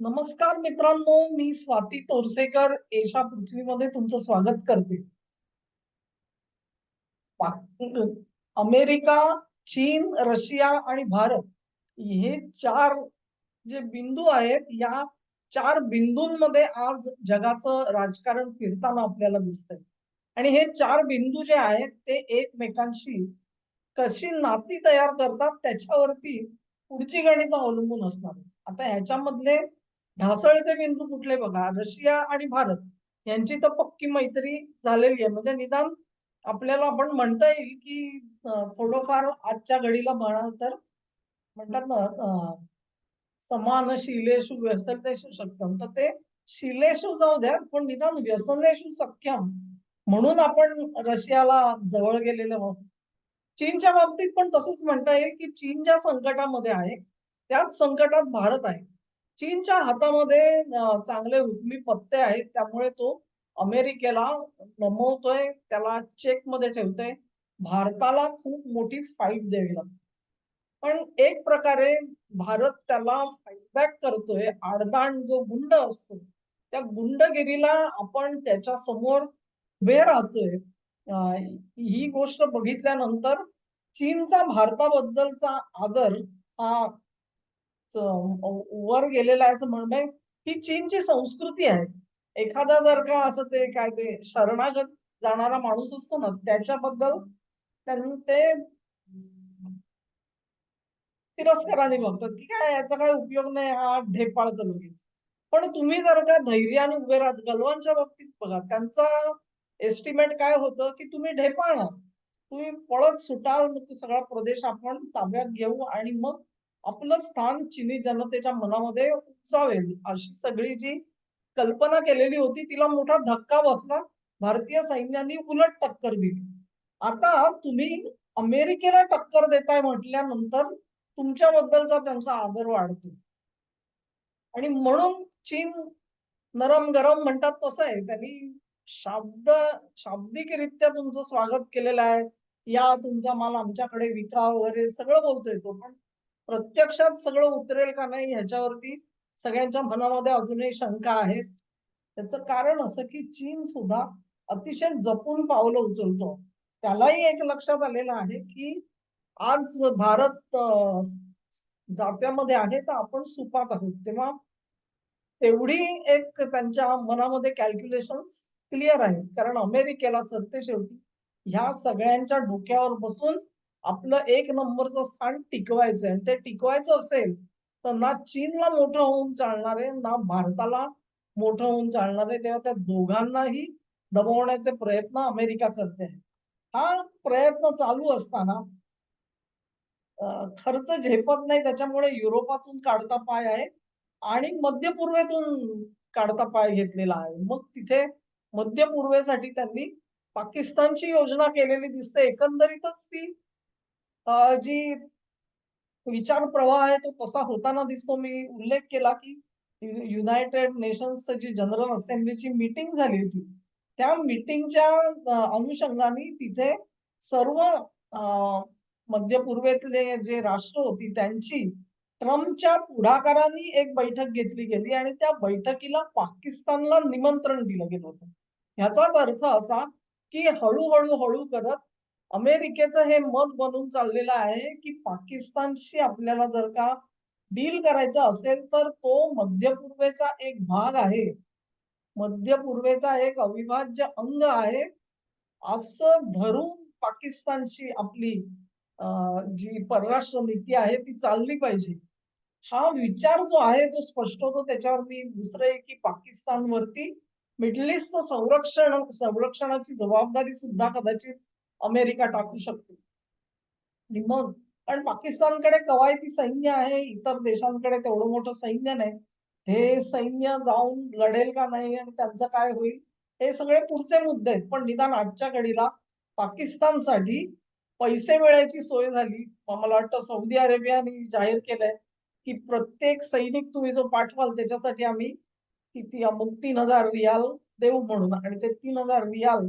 नमस्कार मित्रांनो मी स्वाती तोरसेकर एशा पृथ्वीमध्ये तुमचं स्वागत करते. अमेरिका चीन रशिया आणि भारत हे चार जे बिंदू आहेत या चार बिंदूंमध्ये आज जगाचं राजकारण फिरताना आपल्याला दिसतंय. आणि हे चार बिंदू जे आहेत ते एकमेकांशी कशी नाती तयार करतात त्याच्यावरती पुढची गणित अवलंबून असणार आता ह्याच्यामधले ढासळते बिंदू कुठले बघा? रशिया आणि भारत यांची तर पक्की मैत्री झालेली आहे. म्हणजे निदान आपल्याला आपण म्हणता येईल की थोडंफार आजच्या घडीला म्हणाल तर म्हणतात ना समान शिलेशु व्यसनेषु सक्षम तर ते शिलेषु जाऊ द्या पण निदान व्यसनेशू सक्षम म्हणून आपण रशियाला जवळ गेलेलो आहोत. चीनच्या बाबतीत पण तसंच म्हणता येईल की चीन ज्या संकटामध्ये आहे त्याच संकटात भारत आहे. चीनच्या हातामध्ये चांगले हुकमी पत्ते आहेत. त्यामुळे तो अमेरिकेला नमवतोय. त्याला चेकमध्ये ठेवतोय. भारताला खूप मोठी फाईट द्यावी लागते पण एक प्रकारे भारत त्याला फाईटबॅक करतोय. आडदांड जो गुंड असतो त्या गुंडगिरीला आपण त्याच्यासमोर उभे राहतोय. ही गोष्ट बघितल्यानंतर चीनचा भारताबद्दलचा आदर हा वर गेलेला आहे असं म्हणणं ही चीनची संस्कृती आहे. एखादा जर का असं ते काय ते शरणागत जाणारा माणूस असतो ना त्याच्याबद्दल त्यांनी ते तिरस्काराने बघतात की काय याचा काय उपयोग नाही हा ढेपाळतो लगेच पण तुम्ही जर का धैर्याने उभे राहत गलवानच्या बाबतीत बघा त्यांचा एस्टिमेट काय होतं की तुम्ही ढेपाळणार तुम्ही पळत सुटाल मग सगळा प्रदेश आपण ताब्यात घेऊ आणि मग आपलं स्थान चिनी जनतेच्या मनामध्ये उंचावेल अशी सगळी जी कल्पना केलेली होती तिला मोठा धक्का बसला. भारतीय सैन्याने उलट टक्कर दिली. आता तुम्ही अमेरिकेला टक्कर देताय म्हटल्यानंतर तुमच्याबद्दलचा त्यांचा आदर वाढतो. आणि म्हणून चीन नरम गरम म्हणतात तसं आहे. त्यांनी शाब्द शाब्दिकरित्या तुमचं स्वागत केलेलं आहे. या तुमचा माल आमच्याकडे विका वगैरे सगळं बोलतोय तो. पण प्रत्यक्षात सगळं उतरेल का नाही ह्याच्यावरती सगळ्यांच्या मनामध्ये अजूनही शंका आहेत. त्याचं कारण असं की चीन सुद्धा अतिशय जपून पावलं उचलतो. त्यालाही एक लक्षात आलेलं आहे की आज भारत जात्यामध्ये आहे तर आपण सुपात आहोत. तेव्हा तेवढी एक त्यांच्या मनामध्ये कॅल्क्युलेशन क्लिअर आहेत. कारण अमेरिकेला सरते शेवटी ह्या सगळ्यांच्या डोक्यावर बसून आपलं एक नंबरचं स्थान टिकवायचं आणि ते टिकवायचं असेल तर ना चीनला मोठं होऊन चालणार आहे ना भारताला मोठं होऊन चालणार आहे तेव्हा त्या दोघांनाही दबवण्याचे प्रयत्न अमेरिका करते. हा प्रयत्न चालू असताना खर्च झेपत नाही त्याच्यामुळे युरोपातून काढता पाय आहे आणि मध्य पूर्वेतून काढता पाय घेतलेला आहे. मग तिथे मध्य पूर्वेसाठी त्यांनी पाकिस्तानची योजना केलेली दिसते. एकंदरीतच ती जी विचार प्रवाह आहे तो तसा होताना दिसतो. मी उल्लेख केला की युनायटेड नेशन्स जी जनरल असेंब्लीची मीटिंग झाली होती. त्या मीटिंगच्या अनुषंगाने तिथे सर्व मध्य पूर्वेतले जे राष्ट्र होती त्यांची ट्रम्पच्या पुढाकाराने एक बैठक घेतली गेली आणि त्या बैठकीला पाकिस्तानला निमंत्रण दिलं गेलं होतं. ह्याचाच अर्थ असा की हळूहळू हळू करत अमेरिकेचं हे मत बनून चाललेलं आहे की पाकिस्तानशी आपल्याला जर का डील करायचं असेल तर तो मध्य पूर्वेचा एक भाग आहे. मध्य पूर्वेचा एक अविभाज्य अंग आहे. असं धरून पाकिस्तानशी आपली जी परराष्ट्र नीती आहे ती चालली पाहिजे. हा विचार जो आहे तो स्पष्ट होतो. त्याच्यावर मी दुसरं आहे की पाकिस्तानवरती मिडल ईस्टचं संरक्षण संरक्षणाची जबाबदारी सुद्धा कदाचित अमेरिका टाकू शकते. आणि मग पण पाकिस्तानकडे कवायती सैन्य आहे इतर देशांकडे तेवढं मोठं सैन्य नाही. हे सैन्य जाऊन लढेल का नाही आणि त्यांचं काय होईल हे सगळे पुढचे मुद्दे आहेत. पण निदान आजच्या घडीला पाकिस्तानसाठी पैसे मिळायची सोय झाली. मला वाटतं सौदी अरेबियाने जाहीर केलंय की प्रत्येक सैनिक तुम्ही जो पाठवाल त्याच्यासाठी आम्ही किती अमुक तीन हजार रियाल देऊ म्हणून. आणि ते तीन हजार रियाल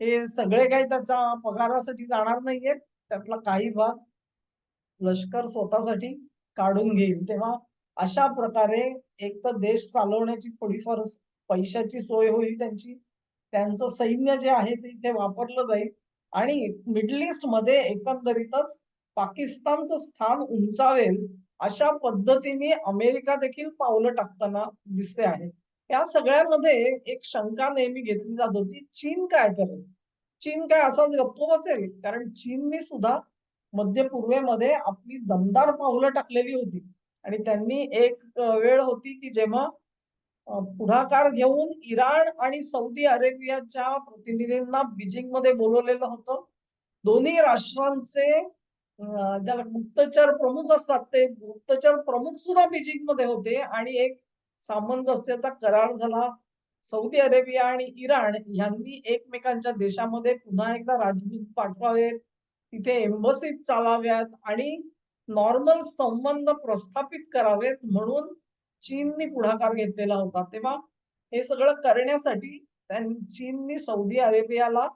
हे सगळे काही त्याच्या पगारासाठी जाणार नाहीयेत. त्यातला काही भाग लष्कर स्वतःसाठी काढून घेईल. तेव्हा अशा प्रकारे एक तर देश चालवण्याची थोडीफार पैशाची सोय होईल त्यांची. त्यांचं सैन्य जे आहे ते इथे वापरलं जाईल. आणि मिडल ईस्टमध्ये एकंदरीतच पाकिस्तानचं स्थान उंचावेल अशा पद्धतीने अमेरिका देखील पावलं टाकताना दिसते आहे. या सगळ्यामध्ये एक शंका नेहमी घेतली जात होती चीन काय करेल? चीन काय असाच गप्प बसेल? कारण चीनने सुद्धा मध्य पूर्वेमध्ये आपली दमदार पावलं टाकलेली होती. आणि त्यांनी एक वेळ होती की जेव्हा पुढाकार घेऊन इराण आणि सौदी अरेबियाच्या प्रतिनिधींना बीजिंगमध्ये बोलवलेलं होतं. दोन्ही राष्ट्रांचे ज्याला गुप्तचर प्रमुख असतात ते गुप्तचर प्रमुख सुद्धा बीजिंगमध्ये होते. आणि एक सामंजस्याचा करार झाला. सौदी अरेबिया आणि इराण यांनी एकमेकांच्या देशामध्ये पुन्हा एकदा राजदूत पाठवावेत. तिथे एम्बसी चालाव्यात आणि नॉर्मल संबंध प्रस्थापित करावेत म्हणून चीननी पुढाकार घेतलेला होता. तेव्हा हे सगळं करण्यासाठी चीननी सौदी अरेबियाला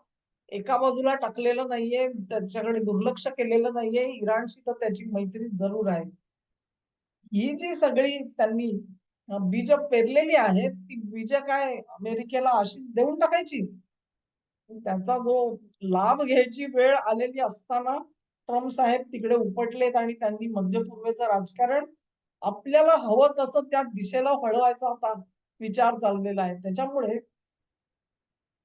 एका बाजूला टाकलेलं नाहीये त्याच्याकडे दुर्लक्ष केलेलं नाहीये. इराणशी तर त्याची मैत्री जरूर आहे. ही जी सगळी त्यांनी बीज पेरलेली आहेत ती बीज काय अमेरिकेला अशी देऊन टाकायची. त्यांचा जो लाभ घ्यायची वेळ आलेली असताना ट्रम्प साहेब तिकडे उपटलेत आणि त्यांनी मध्य पूर्वेचं राजकारण आपल्याला हवं तसं त्या दिशेला वळवायचा होता विचार चाललेला आहे. त्याच्यामुळे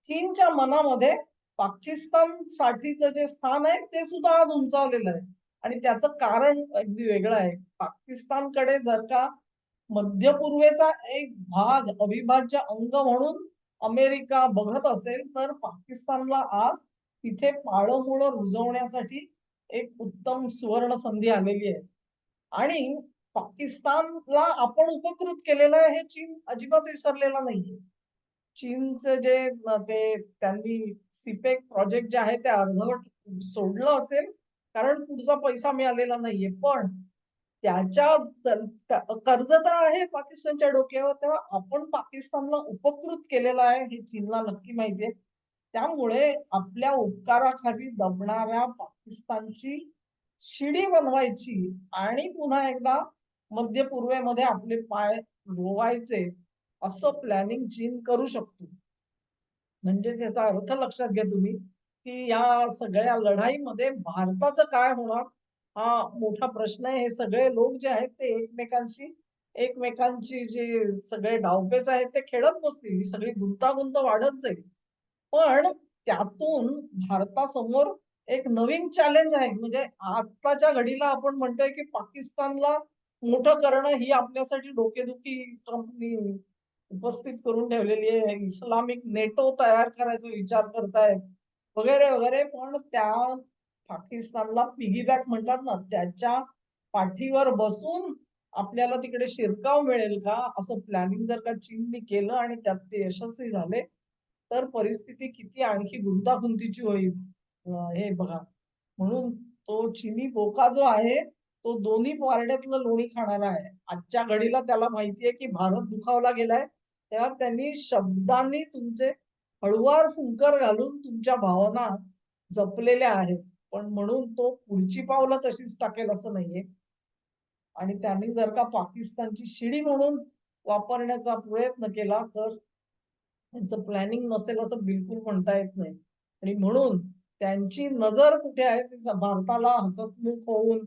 चीनच्या मनामध्ये पाकिस्तान साठीचं जे स्थान आहे ते सुद्धा आज उंचावलेलं आहे. आणि त्याचं कारण अगदी वेगळं आहे. पाकिस्तानकडे जर का मध्य पूर्वेचा एक भाग अविभाज्य अंग म्हणून अमेरिका बघत असेल तर पाकिस्तानला आज तिथे पाळमुळं रुजवण्यासाठी एक उत्तम सुवर्ण संधी आलेली आहे. आणि पाकिस्तानला आपण उपकृत केलेलं आहे हे चीन अजिबात विसरलेला नाहीये. चीनचं जे ते त्यांनी सिपेक प्रोजेक्ट जे आहे ते अर्धवट सोडलं असेल कारण पुढचा पैसा मिळालेला नाहीये. पण त्याच्या कर्ज तर आहे पाकिस्तानच्या डोक्यावर तेव्हा आपण पाकिस्तानला उपकृत केलेलं आहे हे चीनला नक्की माहितीये त्यामुळे आपल्या उपकाराखाली दबणाऱ्या पाकिस्तानची शिडी बनवायची आणि पुन्हा एकदा मध्य पूर्वेमध्ये आपले पाय रोवायचे असं प्लॅनिंग चीन करू शकतो. म्हणजे त्याचा अर्थ लक्षात घ्या तुम्ही की या सगळ्या लढाईमध्ये भारताचं काय होणार? हा मोठा प्रश्न आहे. हे सगळे लोक जे आहेत ते एकमेकांशी एकमेकांची जे सगळे डावपेच आहेत ते खेळत बसतील. ही सगळी गुंतागुंत वाढत जाईल पण त्यातून भारतासमोर एक नवीन चॅलेंज आहे. म्हणजे आताच्या घडीला आपण म्हणतोय की पाकिस्तानला मोठं करणं ही आपल्यासाठी डोकेदुखी ट्रम्पनी उपस्थित करून ठेवलेली आहे. इस्लामिक नेटो तयार करायचा विचार करतायत. वगैरे वगैरे. पण त्या पाकिस्तानला पिगीबॅक म्हणतात ना त्याच्या पाठीवर बसून आपल्याला तिकडे शिरकाव मिळेल का? असं प्लॅनिंग जर का चीनने केलं आणि त्यात ते यशस्वी झाले तर परिस्थिती किती आणखी गुंतागुंतीची होईल? हे बघा. म्हणून तो चिनी बोका जो आहे तो दोन्ही पारड्यातलं लोणी खाणारा आहे. आजच्या घडीला त्याला माहिती आहे की भारत दुखावला गेलाय तेव्हा त्यांनी शब्दांनी तुमचे हळुवार फुंकर घालून तुमच्या भावना जपलेल्या आहेत. पण म्हणून तो पुढची पावलं तशीच टाकेल असं नाहीये. आणि त्यांनी जर का पाकिस्तानची शिडी म्हणून वापरण्याचा प्रयत्न केला तर त्यांचं प्लॅनिंग नसेल असं बिलकुल म्हणता येत नाही. आणि म्हणून त्यांची नजर कुठे आहे भारताला हसतमुख होऊन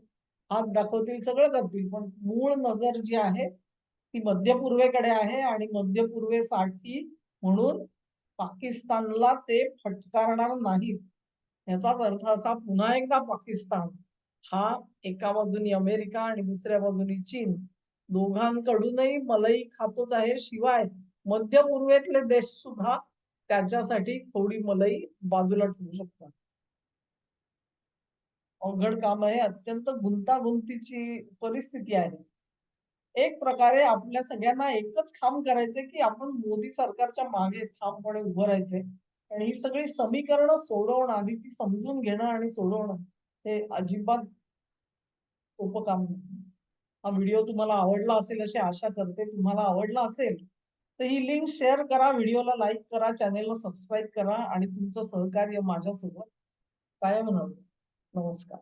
हात दाखवतील सगळं करतील. पण मूळ नजर जी आहे ती मध्य पूर्वेकडे आहे. आणि मध्य पूर्वेसाठी म्हणून पाकिस्तानला ते फटकारणार नाहीत. याचाच अर्थ असा पुन्हा एकदा पाकिस्तान हा एका बाजूनी अमेरिका आणि दुसऱ्या बाजूनी चीन दोघांकडूनही मलई खातोच आहे. शिवाय मध्य पूर्वेतले देश सुद्धा त्याच्यासाठी थोडी मलई बाजूला ठेवू शकतात. अवघड काम आहे. अत्यंत गुंतागुंतीची परिस्थिती आहे. एक प्रकारे आपल्या सगळ्यांना एकच काम करायचंय की आपण मोदी सरकारच्या मागे ठामपणे उभं राहायचंय. आणि ही सगळी समीकरणं सोडवणं आधी ती समजून घेणं आणि सोडवणं हे अजिबात सोपं काम नाही. हा व्हिडिओ तुम्हाला आवडला असेल अशी आशा करते. तुम्हाला आवडला असेल तर ही लिंक शेअर करा व्हिडिओला लाईक करा चॅनेलला सबस्क्राईब करा आणि तुमचं सहकार्य माझ्यासोबत कायम राहू. नमस्कार.